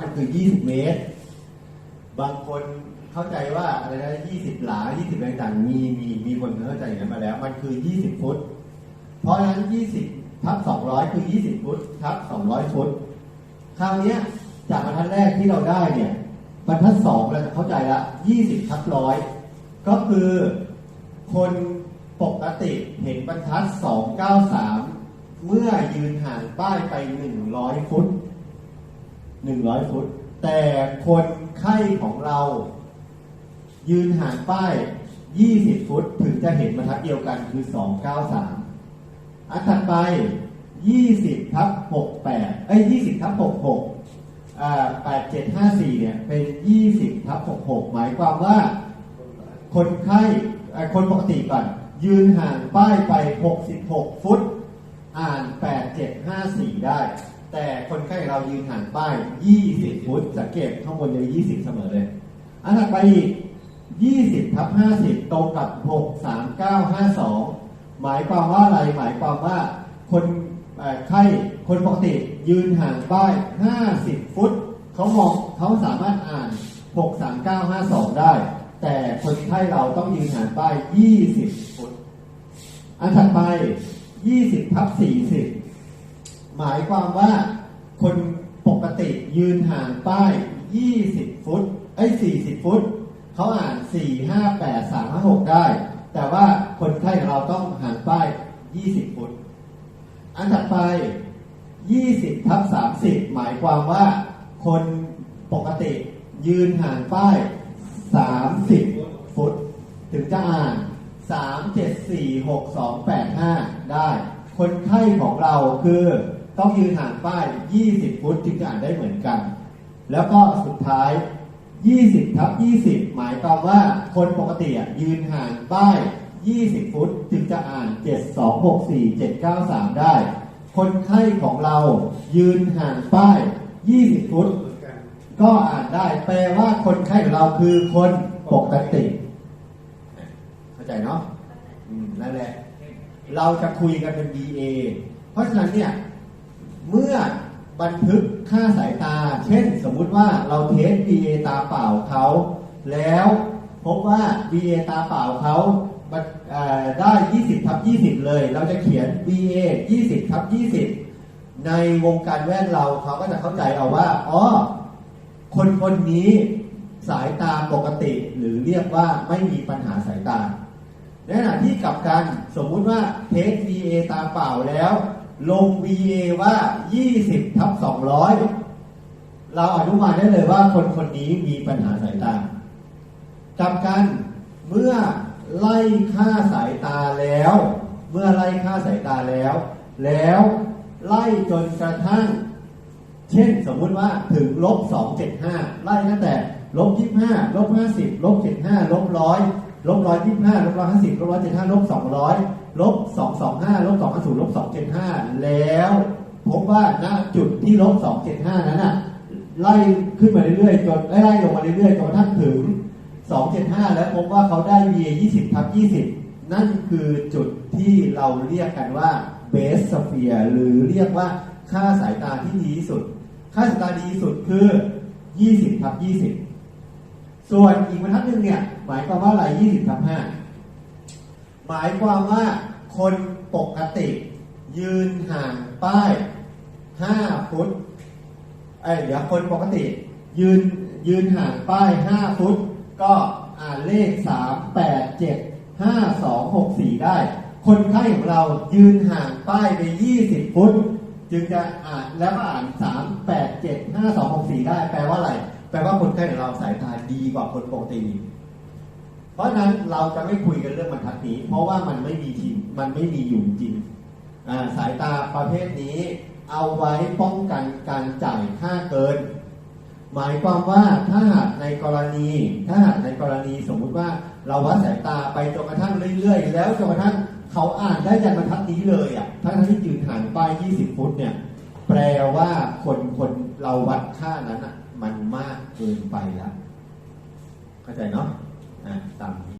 มันคือ 20 เมตร บางคนเข้าใจว่าอะไรนะ20 หลา 20อะไรต่างๆมีมีมีคนเข้าใจอย่างนั้นมาแล้ว มันคือ 20 ฟุต เพราะฉะนั้น 20ทับ200 คือ 20 ฟุตทับ200 ฟุต คราวนี้จากบรรทัดแรกที่เราได้เนี่ยบรรทัดสองเราจะเข้าใจละ 20ทับร้อยก็คือคนปกติเห็นบรรทัด 293 เมื่อยืนห่างป้ายไป 100 ฟุต 100 ฟุต แต่คนไข้ของเรา ยืนห่างป้าย 20 ฟุต ถึงจะเห็นบรรทัดเดียวกันคือ 293 อันถัดไป 20ทับ68 เอ้ย 20ทับ66อ่า8754 เนี่ย เป็น 20ทับ66 หมายความว่า คนไข้คนปกติก่อน ยืนห่างป้ายไป 66 ฟุต อ่าน 8754 ได้ แต่คนไข้เรายืนห่างป้าย 20 ฟุต สังเกตข้างบนเลย20 เสมอเลย อันถัดไปอีก 20ทับ50 ตรงกับ 63952 หมายความว่าอะไร หมายความว่าคนไข้คนปกติยืนห่างป้าย 50 ฟุต เขามองเขาสามารถอ่าน 63952 ได้ แต่คนไข้เราต้องยืนห่างป้าย 20 ฟุต อันถัดไป 20ทับ40 หมายความว่าคนปกติยืนห่างป้าย 20 ฟุตเอ้40 ฟุต เขาอ่าน 4 5 8 3 5 6 ได้ แต่ว่าคนไข้ของเราต้องห่างป้าย 20 ฟุต อันถัดไป 20ทับ30 หมายความว่าคนปกติยืนห่างป้าย 30 ฟุต ถึงจะอ่าน 3 7 4 6 2 8 5 ได้ คนไข้ของเราคือ ต้องยืนห่างป้าย 20 ฟุตจึงจะอ่านได้เหมือนกัน แล้วก็สุดท้าย 20ทับ20 หมายความว่าคนปกติอะยืนห่างป้าย 20 ฟุตจึงจะอ่าน 7 2 6 4 7 9 3 ได้ คนไข้ของเรายืนห่างป้าย 20 ฟุต ก็อ่านได้ แปลว่าคนไข้ของเราคือคนปกติ เข้าใจเนาะนั่นแหละ เราจะคุยกันเป็น BA เพราะฉะนั้นเนี่ย เมื่อบันทึกค่าสายตา เช่นสมมุติว่าเราเทส BA ตาเปล่าเขา แล้วพบว่า BA ตาเปล่าเขาได้ 20ทับ20 เลย เราจะเขียน BA 20ทับ20 ในวงการแว่นเราเขาก็จะเข้าใจเอาว่า อ๋อ คนคนนี้สายตาปกติ หรือเรียกว่าไม่มีปัญหาสายตาในขณะที่กลับกัน สมมุติว่าเทส VA ตาเปล่าแล้ว ลง VA ว่า 20ทับ200 เราอนุมานได้เลยว่าคนคนนี้มีปัญหาสายตากลับกันเมื่อไล่ค่าสายตาแล้ว เมื่อไล่ค่าสายตาแล้ว แล้วไล่จนกระทั่ง เช่นสมมุติว่าถึงลบ275 ไล่ตั้งแต่ลบ25ลบ50ลบ75ลบ100 ลบ125ลบ150ลบ175ลบ200ลบ225ลบ250ลบ275แล้วพบว่าณจุดที่ลบ275นั้นน่ะไล่ขึ้นมาเรื่อยๆจนไล่ลงมาเรื่อยๆจนกระทั่งถึง275แล้วพบว่าเขาได้ VA 20ทับ20นั่นคือจุดที่เราเรียกกันว่า base sphere หรือเรียกว่าค่าสายตาที่ดีที่สุด ค่าสายตาดีที่สุดคือ 20ทับ20 ส่วนอีกบรรทัดหนึ่งเนี่ย หมายความว่าอะไร20ทับ5หมายความว่าคนปกติยืนห่างป้าย5ฟุตเอ้ยเดี๋ยวคนปกติ ยืนยืนห่างป้าย5ฟุต ก็อ่านเลข3 8 7 5 2 6 4ได้ คนไข้ของเรายืนห่างป้ายไป20ฟุต จึงจะอ่านแล้วก็อ่าน3 8 7 5 2 6 4ได้แปลว่าอะไร แปลว่าคนไข้ของเราสายตาดีกว่าคนปกติ เพราะฉะนั้นเราจะไม่คุยกันเรื่องบรรทัดนี้ เพราะว่ามันไม่มีทีมมันไม่มีอยู่จริงสายตาประเภทนี้ เอาไว้ป้องกันการจ่ายค่าเกิน หมายความว่าถ้าหากในกรณีถ้าหากในกรณีสมมุติว่าเราวัดสายตาไปจนกระทั่งเรื่อยๆ แล้วจนกระทั่งเขาอ่านได้ยันบรรทัดนี้เลยอะทั้งที่ยืนห่างไป 20 ฟุตเนี่ย แปลว่าคนคนเราวัดค่านั้นอะ มันมากเกินไปแล้วเข้าใจเนาะอะตามนี้